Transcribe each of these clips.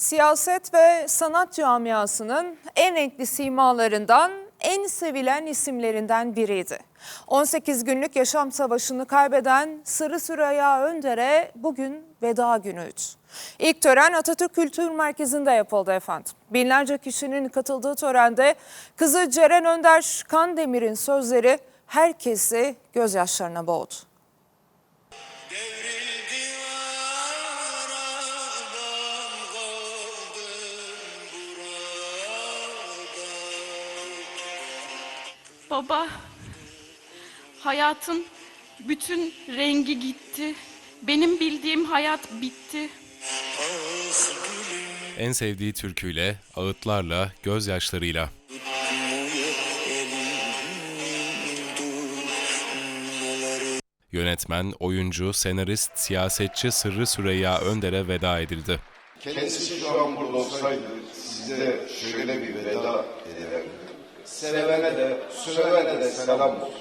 Siyaset ve sanat camiasının en renkli simalarından, en sevilen isimlerinden biriydi. 18 günlük yaşam savaşını kaybeden Sırrı Süreyya Önder'e bugün veda günüydü. İlk tören Atatürk Kültür Merkezi'nde yapıldı efendim. Binlerce kişinin katıldığı törende kızı Ceren Önder Kandemir'in sözleri herkesi gözyaşlarına boğdu. Baba, hayatın bütün rengi gitti. Benim bildiğim hayat bitti. En sevdiği türküyle, ağıtlarla, gözyaşlarıyla. Yönetmen, oyuncu, senarist, siyasetçi Sırrı Süreyya Önder'e veda edildi. Kendisi şu an burada olsaydı size şöyle bir veda ederdim. Sevene de, sövene de selam olsun.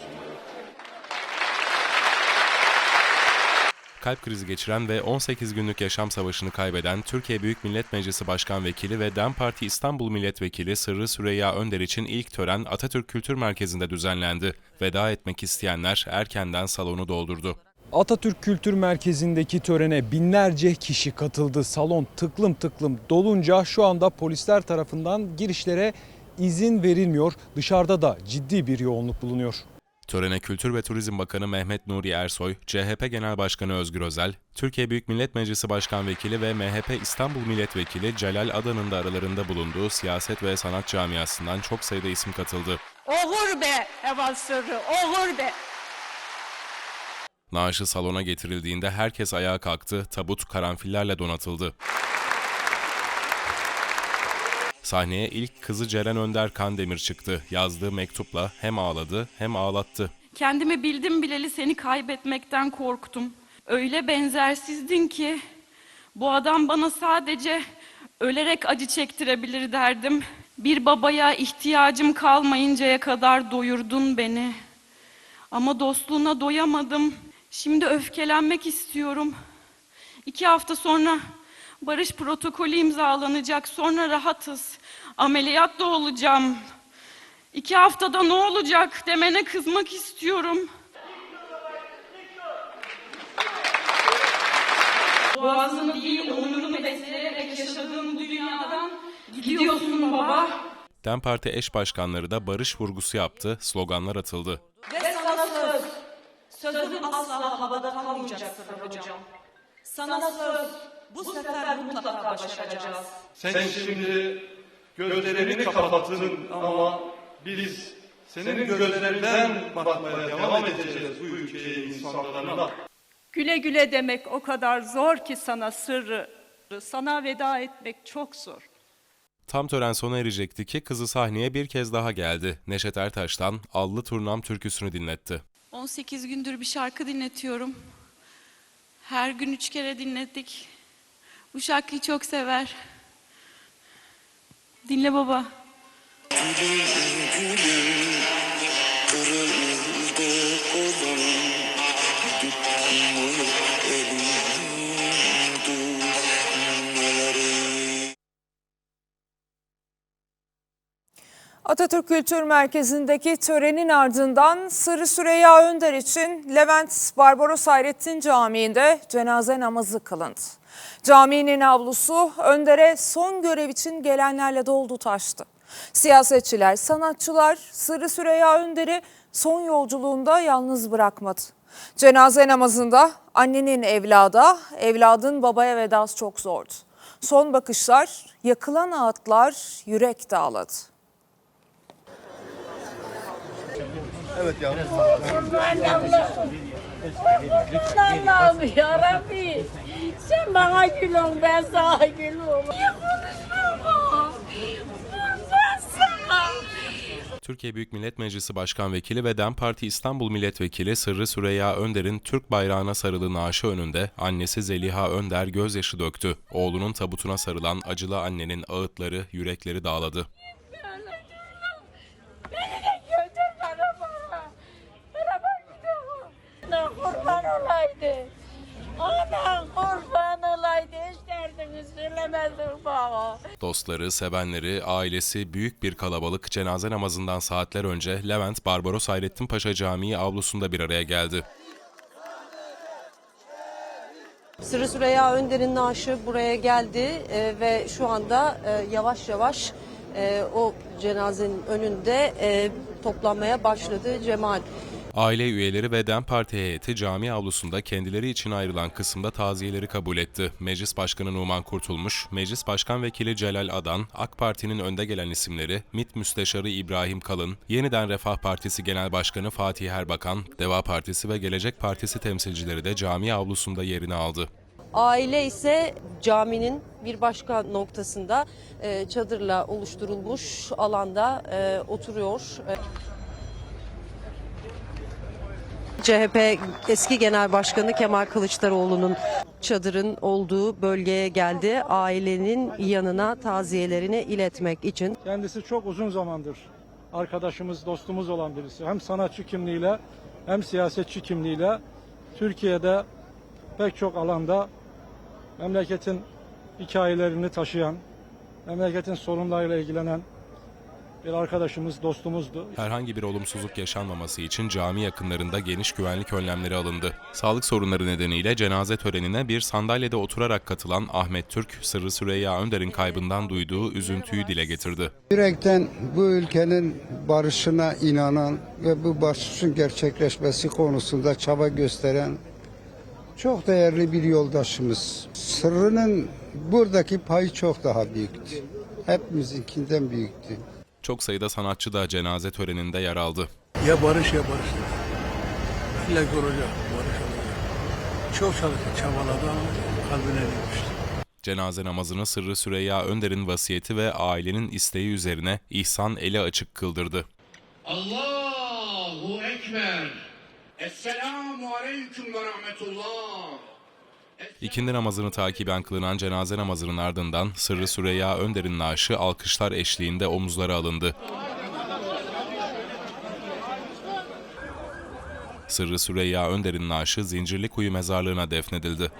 Kalp krizi geçiren ve 18 günlük yaşam savaşını kaybeden Türkiye Büyük Millet Meclisi Başkan Vekili ve DEM Parti İstanbul Milletvekili Sırrı Süreyya Önder için ilk tören Atatürk Kültür Merkezi'nde düzenlendi. Veda etmek isteyenler erkenden salonu doldurdu. Atatürk Kültür Merkezi'ndeki törene binlerce kişi katıldı. Salon tıklım tıklım dolunca şu anda polisler tarafından girişlere izin verilmiyor. Dışarıda da ciddi bir yoğunluk bulunuyor. Törene Kültür ve Turizm Bakanı Mehmet Nuri Ersoy, CHP Genel Başkanı Özgür Özel, Türkiye Büyük Millet Meclisi Başkan Vekili ve MHP İstanbul Milletvekili Celal Adan'ın da aralarında bulunduğu siyaset ve sanat camiasından çok sayıda isim katıldı. Oğur be Eval Sırrı, oğur be. Naaşı salona getirildiğinde herkes ayağa kalktı, tabut karanfillerle donatıldı. Sahneye ilk kızı Ceren Önder Kandemir çıktı. Yazdığı mektupla hem ağladı hem ağlattı. Kendimi bildim bileli seni kaybetmekten korktum. Öyle benzersizdin ki bu adam bana sadece ölerek acı çektirebilir derdim. Bir babaya ihtiyacım kalmayıncaya kadar doyurdun beni. Ama dostluğuna doyamadım. Şimdi öfkelenmek istiyorum. İki hafta sonra barış protokolü imzalanacak. Sonra rahatız. Ameliyat da olacağım. İki haftada ne olacak demene kızmak istiyorum. Boğazını değil onurunu besleyerek yaşadığım bu dünyadan gidiyorsun baba. DEM Parti eş başkanları da barış vurgusu yaptı, sloganlar atıldı. Ve sana söz. Sözün asla havada kalmayacaktır hocam. Sana söz. Bu sefer mutlaka başaracağız. Sen şimdi gözlerini kapattın ama biz senin gözlerinden bakmaya devam edeceğiz bu ülkeye insanlarına. Güle güle demek o kadar zor ki sana sırrı. Sana veda etmek çok zor. Tam tören sona erecekti ki kızı sahneye bir kez daha geldi. Neşet Ertaş'tan Allı Turnam türküsünü dinletti. 18 gündür bir şarkı dinletiyorum. Her gün üç kere dinlettik. Bu şarkıyı çok sever. Dinle baba. Kırıldı kolum Tutmuyor Atatürk Kültür Merkezi'ndeki törenin ardından Sırrı Süreyya Önder için Levent Barbaros Hayrettin Camii'nde cenaze namazı kılındı. Caminin avlusu Önder'e son görev için gelenlerle doldu taştı. Siyasetçiler, sanatçılar Sırrı Süreyya Önder'i son yolculuğunda yalnız bırakmadı. Cenaze namazında annenin evlada, evladın babaya vedası çok zordu. Son bakışlar, yakılan ağıtlar yürek dağladı. Allah'ım ya Rabbi. Sen bana gülün ben sana gülüm. Niye. Türkiye Büyük Millet Meclisi Başkan Vekili ve DEM Parti İstanbul Milletvekili Sırrı Süreyya Önder'in Türk bayrağına sarılı naaşı önünde annesi Zeliha Önder gözyaşı döktü. Oğlunun tabutuna sarılan acılı annenin ağıtları, yürekleri dağladı. Beni de götür arabaya. Araba gidiyor. Ana kurban olaydı. Ana kurban olaydı. İşler Kendini söylemezsin bana. Dostları, sevenleri, ailesi büyük bir kalabalık cenaze namazından saatler önce Levent Barbaros Hayrettin Paşa Camii avlusunda bir araya geldi. Sırrı Süreyya Önder'in naaşı buraya geldi e, ve şu anda e, yavaş yavaş e, o cenazenin önünde e, toplanmaya başladı cemaat. Aile üyeleri ve DEM Parti heyeti cami avlusunda kendileri için ayrılan kısımda taziyeleri kabul etti. Meclis Başkanı Numan Kurtulmuş, Meclis Başkan Vekili Celal Adan, AK Parti'nin önde gelen isimleri, MİT Müsteşarı İbrahim Kalın, Yeniden Refah Partisi Genel Başkanı Fatih Erbakan, Deva Partisi ve Gelecek Partisi temsilcileri de cami avlusunda yerini aldı. Aile ise caminin bir başka noktasında e, çadırla oluşturulmuş alanda e, oturuyor. CHP eski genel başkanı Kemal Kılıçdaroğlu'nun çadırın olduğu bölgeye geldi. Ailenin yanına taziyelerini iletmek için. Kendisi çok uzun zamandır arkadaşımız, dostumuz olan birisi. Hem sanatçı kimliğiyle hem siyasetçi kimliğiyle Türkiye'de pek çok alanda memleketin hikayelerini taşıyan, memleketin sorunlarıyla ilgilenen bir arkadaşımız, dostumuzdu. Herhangi bir olumsuzluk yaşanmaması için cami yakınlarında geniş güvenlik önlemleri alındı. Sağlık sorunları nedeniyle cenaze törenine bir sandalyede oturarak katılan Ahmet Türk, Sırrı Süreyya Önder'in kaybından duyduğu üzüntüyü dile getirdi. Yürekten bu ülkenin barışına inanan ve bu barışın gerçekleşmesi konusunda çaba gösteren çok değerli bir yoldaşımız. Sırrının buradaki payı çok daha büyüktü. Hepimizinkinden büyüktü. Çok sayıda sanatçı da cenaze töreninde yer aldı. Ya barış ya barış. İlla olacak, barış olacak. Çok çalıştı, çabaladı ama kalbine inmişti. Cenaze namazını Sırrı Süreyya Önder'in vasiyeti ve ailenin isteği üzerine İhsan eli açık kıldırdı. Allahu Ekber. Esselamu Aleyküm ve Rahmetullah. İkindi namazını takiben kılınan cenaze namazının ardından Sırrı Süreyya Önder'in naaşı alkışlar eşliğinde omuzlara alındı. Sırrı Süreyya Önder'in naaşı Zincirlikuyu mezarlığına defnedildi.